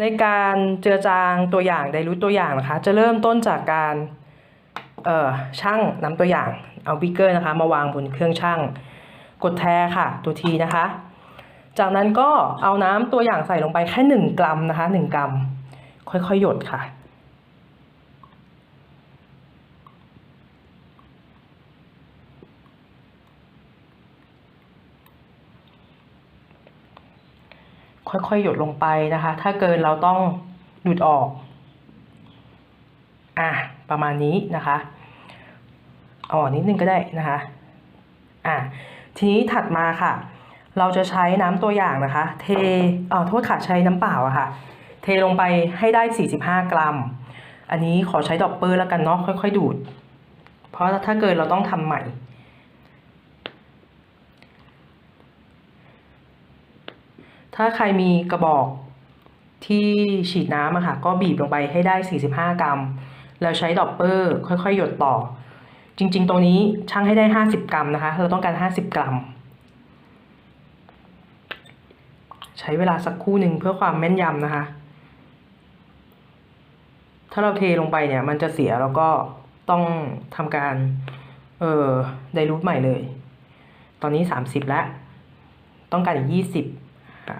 ในการเจือจางตัวอย่างไดรูทตัวอย่างนะคะ จะเริ่มต้นจากการเอ่อชั่งน้ำตัวอย่างเอาบิ๊กเกอร์นะคะ มาวางบนเครื่องชั่ง กดแทค่ะ ตัวทีนะคะ จากนั้นก็เอาน้ำตัวอย่างใส่ลงไปแค่หนึ่งกรัมนะคะหนึ่งกรัม ค่อยๆ หยดค่ะ ค่อยๆ หยดลงไปนะคะ ถ้าเกินเราต้องดูดออก อะประมาณนี้นะคะเอาออกนิดนึงก็ได้นะคะอะทีนี้ถัดมาค่ะ เราจะใช้น้ำตัวอย่างนะคะ เทอ่อโทษค่ะใช้น้ำเปล่าอะค่ะ เทลงไปให้ได้ 45 กรัม อันนี้ขอใช้ดอปเปอร์แล้วกันเนาะค่อย ๆ ดูด เพราะถ้าเกินเราต้องทำใหม่ ถ้าใครมีกระบอกที่ฉีดน้ำอะค่ะ ก็บีบลงไปให้ได้ 45 กรัม แล้วใช้ดอปเปอร์ค่อยๆ หยดต่อ จริง ๆ ตรงนี้ชั่งให้ได้ 50 กรัมนะคะ เราต้องการ 50 กรัม ใช้เวลาสักครู่หนึ่งเพื่อความแม่นยำนะคะ ถ้าเราเทลงไปเนี่ย มันจะเสียแล้วก็ต้องทำการ เอ่อไดรูทใหม่เลย ตอนนี้ 30 แล้ว ต้องการอีก 20 ค่ะ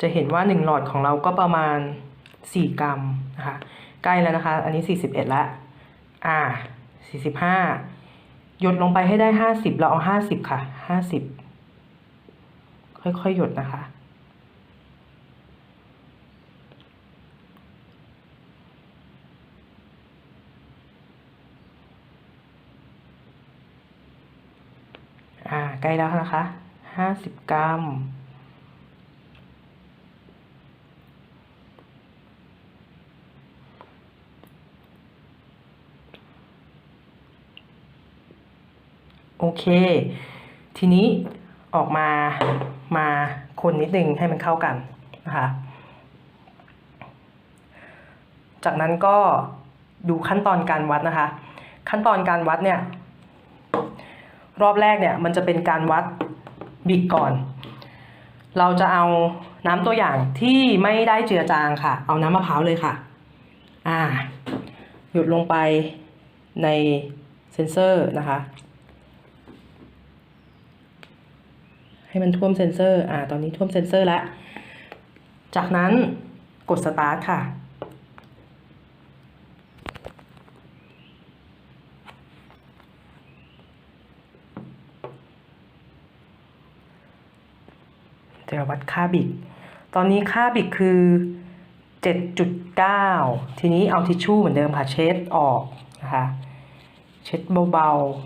จะเห็นว่า 1 หลอดของเราก็ประมาณ 4 กรัมนะคะ ใกล้แล้วนะคะ อันนี้ 41แล้วอ่า 45 หยดลงไปให้ได้ 50 เราเอา 50 ค่ะ 50 ค่อยๆ หยดนะคะอ่าใกล้แล้วนะคะ 50กรัม โอเค ทีนี้ออกมามาคนนิดนึงให้มันเข้ากันนะคะจากนั้นก็ดูขั้นตอนการวัดนะคะ ขั้นตอนการวัดเนี่ย รอบแรกเนี่ยมันจะเป็นการวัด บิดก่อน เราจะเอาน้ำตัวอย่างที่ไม่ได้เจือจางค่ะ เอาน้ำมะพร้าวเลยค่ะ อ่า หยดลงไปในเซนเซอร์นะคะ ให้มันท่วมเซนเซอร์ อ่า ตอนนี้ท่วมเซนเซอร์แล้ว จากนั้นกดสตาร์ทค่ะ จะวัดค่าบิก ตอนนี้ค่าบิกคือ 7.9 ทีนี้เอาทิชชู่เหมือนเดิมค่ะเช็ดออกนะคะ เช็ดเบาๆ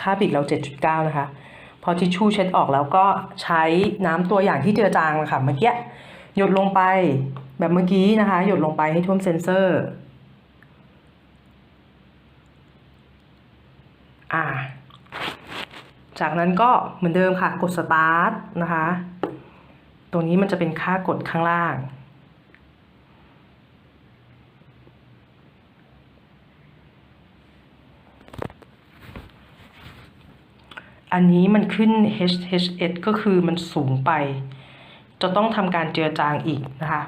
ค่าบิกเรา 7.9 นะคะ พอทิชชู่เช็ดออกแล้วก็ใช้น้ำตัวอย่างที่เจือจางนะคะเมื่อกี้หยดลงไปแบบเมื่อกี้นะคะ หยดลงไปให้ท่วมเซนเซอร์ อ่า จากนั้นก็เหมือนเดิมค่ะกดสตาร์ทนะคะ ตรงนี้มันจะเป็นค่ากดข้างล่าง อันนี้มันขึ้น HHS ก็คือมันสูงไป จะต้องทำการเจือจางอีกนะคะ